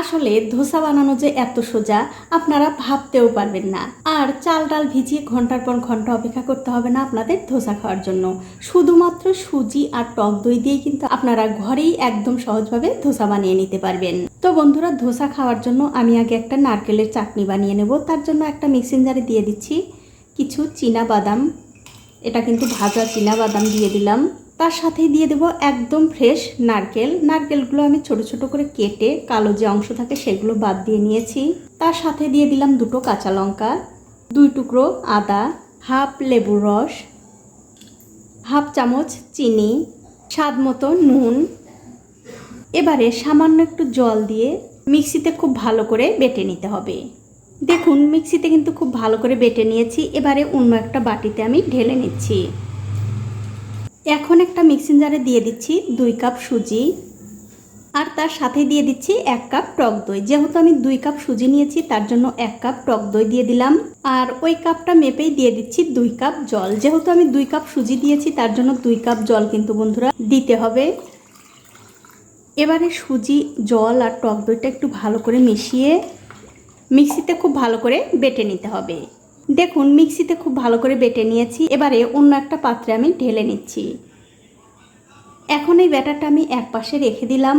আসলে ধোসা বানানো যে এত সোজা, আপনারা ভাবতেও পারবেন না। আর চাল ডাল ভিজিয়ে ঘণ্টার পর ঘণ্টা অপেক্ষা করতে হবে না আপনাদের ধোসা খাওয়ার জন্য। শুধুমাত্র সুজি আর টক দই দিয়ে কিন্তু আপনারা ঘরেই একদম সহজভাবে ধোসা বানিয়ে নিতে পারবেন। তো বন্ধুরা, ধোসা খাওয়ার জন্য আমি আগে একটা নারকেলের চাটনি বানিয়ে নেব। তার জন্য একটা মিক্সিং জারে দিয়ে দিচ্ছি কিছু চীনা বাদাম। এটা কিন্তু ভাজা চীনা বাদাম দিয়ে দিলাম। তার সাথে দিয়ে দেব একদম ফ্রেশ নারকেল। নারকেলগুলো আমি ছোট ছোট করে কেটে কালো যে অংশ থাকে সেগুলো বাদ দিয়ে নিয়েছি। তার সাথে দিয়ে দিলাম দুটো কাঁচা লঙ্কা, দুই টুকরো আদা, হাফ লেবুর রস, হাফ চামচ চিনি, স্বাদ মতো নুন। এবারে সামান্য একটু জল দিয়ে মিক্সিতে খুব ভালো করে বেটে নিতে হবে। দেখুন, মিক্সিতে কিন্তু খুব ভালো করে বেটে নিয়েছি। এবারে অন্য একটা বাটিতে আমি ঢেলে নিচ্ছি। এখন একটা মিক্সিং জারে দিয়ে দিচ্ছি দুই কাপ সুজি। আর তার সাথে দিয়ে দিচ্ছি এক কাপ টক দই। যেহেতু আমি দুই কাপ সুজি নিয়েছি, তার জন্য এক কাপ টক দই দিয়ে দিলাম। আর ওই কাপটা মেপেই দিয়ে দিচ্ছি দুই কাপ জল। যেহেতু আমি দুই কাপ সুজি দিয়েছি, তার জন্য দুই কাপ জল কিন্তু বন্ধুরা দিতে হবে। এবারে সুজি, জল আর টক দইটা একটু ভালো করে মিশিয়ে, মিক্সিতে খুব ভালো করে বেটে নিতে হবে। দেখুন, মিক্সিতে খুব ভালো করে বেটে নিয়েছি। এবারে অন্য একটা পাত্রে আমি ঢেলে নিচ্ছি। এখন এই ব্যাটারটা আমি এক পাশে রেখে দিলাম।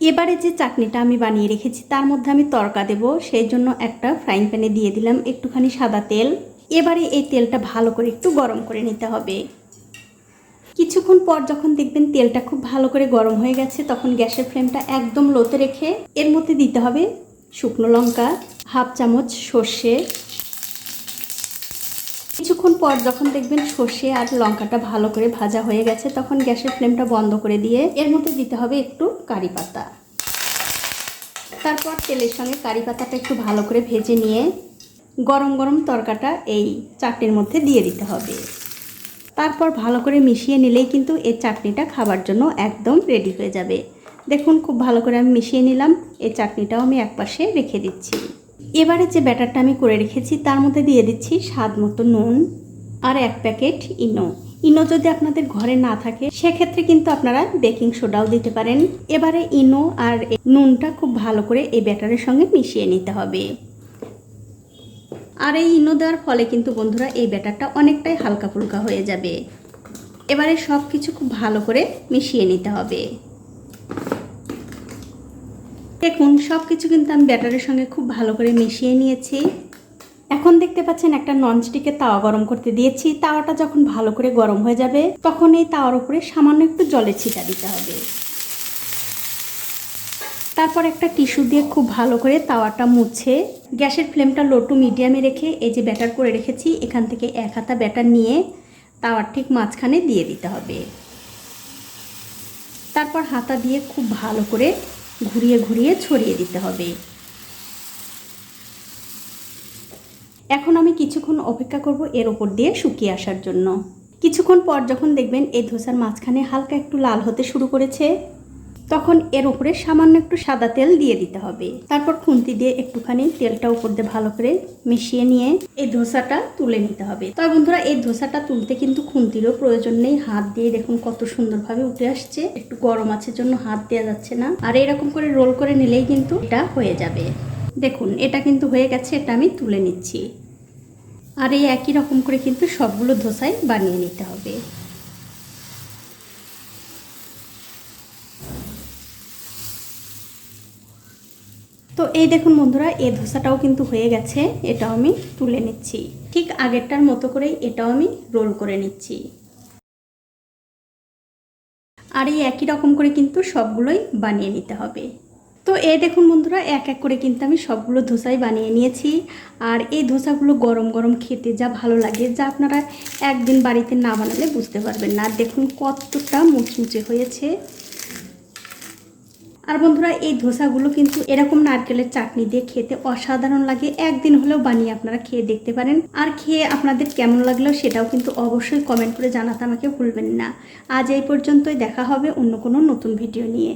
এবারে যে চাটনিটা আমি বানিয়ে রেখেছি, তার মধ্যে আমি তরকা দেব। সেই জন্য একটা ফ্রাইং প্যানে দিয়ে দিলাম একটুখানি সাদা তেল। এবারে এই তেলটা ভালো করে একটু গরম করে নিতে হবে। কিছুক্ষণ পর যখন দেখবেন তেলটা খুব ভালো করে গরম হয়ে গেছে, তখন গ্যাসের ফ্লেমটা একদম লোতে রেখে এর মধ্যে দিতে হবে শুকনো লঙ্কা, হাফ চামচ সর্ষে কিছুক্ষণ পর যখন দেখবেন সর্ষে আর লঙ্কাটা ভালো করে ভাজা হয়ে গেছে, তখন গ্যাসের ফ্লেমটা বন্ধ করে দিয়ে এর মধ্যে দিতে হবে একটু কারি পাতা। তারপর তেলের সঙ্গে কারি পাতাটা একটু ভালো করে ভেজে নিয়ে গরম গরম তরকাটা এই চাটনির মধ্যে দিয়ে দিতে হবে। তারপর ভালো করে মিশিয়ে নিলেই কিন্তু এই চাটনিটা খাবার জন্য একদম রেডি হয়ে যাবে। দেখুন, খুব ভালো করে আমি মিশিয়ে নিলাম, এই চাটনিটাও আমি একপাশে রেখে দিচ্ছি। এবারে যে ব্যাটারটা আমি করে রেখেছি, তার মধ্যে দিয়ে দিচ্ছি স্বাদ মতো নুন আর এক প্যাকেট ইনো। ইনো যদি আপনাদের ঘরে না থাকে, সেক্ষেত্রে কিন্তু আপনারা বেকিং সোডাও দিতে পারেন। এবারে ইনো আর নুনটা খুব ভালো করে এই ব্যাটারের সঙ্গে মিশিয়ে নিতে হবে। আর এই ইনো দেওয়ার ফলে কিন্তু বন্ধুরা, এই ব্যাটারটা অনেকটাই হালকা ফুলকা হয়ে যাবে। এবারে সব কিছু খুব ভালো করে মিশিয়ে নিতে হবে। দেখুন সব কিছু কিন্তু আমি ব্যাটারের সঙ্গে খুব ভালো করে মিশিয়ে নিয়েছি। এখন দেখতে পাচ্ছেন একটা ননস্টিকের তাওয়া গরম করতে দিয়েছি। তাওয়াটা যখন ভালো করে গরম হয়ে যাবে, তখন এই তাওয়ার উপরে সামান্য একটু জলের ছিটা দিতে হবে। তারপর একটা টিস্যু দিয়ে খুব ভালো করে তাওয়াটা মুছে, গ্যাসের ফ্লেমটা লো টু মিডিয়ামে রেখে এই যে ব্যাটার করে রেখেছি, এখান থেকে এক হাতা ব্যাটার নিয়ে তাওয়ার ঠিক মাঝখানে দিয়ে দিতে হবে। তারপর হাতা দিয়ে খুব ভালো করে ঘুরিয়ে ঘুরিয়ে ছড়িয়ে দিতে হবে। এখন আমি কিছুক্ষণ অপেক্ষা করব এর ওপর দিয়ে শুকিয়ে আসার জন্য। কিছুক্ষণ পর যখন দেখবেন এই ধোসার মাঝখানে হালকা একটু লাল হতে শুরু করেছে তখন এর উপরে সামান্য একটু সাদা তেল দিয়ে দিতে হবে। তারপর খুন্তি দিয়ে একটুখানি তেলটা উপর দিয়ে ভালো করে মিশিয়ে নিয়ে এই ধোসাটা তুলে নিতে হবে। তবে বন্ধুরা, এই ধোসাটা তুলতে কিন্তু খুন্তিরও প্রয়োজন নেই। হাত দিয়ে দেখুন কত সুন্দরভাবে উঠে আসছে। একটু গরম আছে জন্য হাত দেওয়া যাচ্ছে না। আর এরকম করে রোল করে নিলেই কিন্তু এটা হয়ে যাবে। দেখুন, এটা কিন্তু হয়ে গেছে, এটা আমি তুলে নিচ্ছি। আর এই একই রকম করে কিন্তু সবগুলো ধোসাই বানিয়ে নিতে হবে। তো এই দেখুন বন্ধুরা এই ধোসাটাও কিন্তু হয়ে গেছে, এটাও আমি তুলে নিচ্ছি। ঠিক আগেরটার মতো করেই এটাও আমি রোল করে নিচ্ছি। আর এই একই রকম করে কিন্তু সবগুলোই বানিয়ে নিতে হবে। তো এই দেখুন বন্ধুরা, এক এক করে কিন্তু আমি সবগুলো ধোসাই বানিয়ে নিয়েছি। আর এই ধোসাগুলো গরম গরম খেতে যা ভালো লাগে, যা আপনারা একদিন বাড়িতে না বানালে বুঝতে পারবেন না। দেখুন কতটা মুচমুচে হয়েছে। আর বন্ধুরা, এই ধোসাগুলো কিন্তু এরকম নারকেলের চাটনি দিয়ে খেতে অসাধারণ লাগে। একদিন হলেও বানিয়ে আপনারা খেয়ে দেখতে পারেন। আর খেয়ে আপনাদের কেমন লাগল সেটাও কিন্তু অবশ্যই কমেন্ট করে জানাতে আমাকে ভুলবেন না। আজ এই পর্যন্তই, দেখা হবে অন্য কোনো নতুন ভিডিও নিয়ে।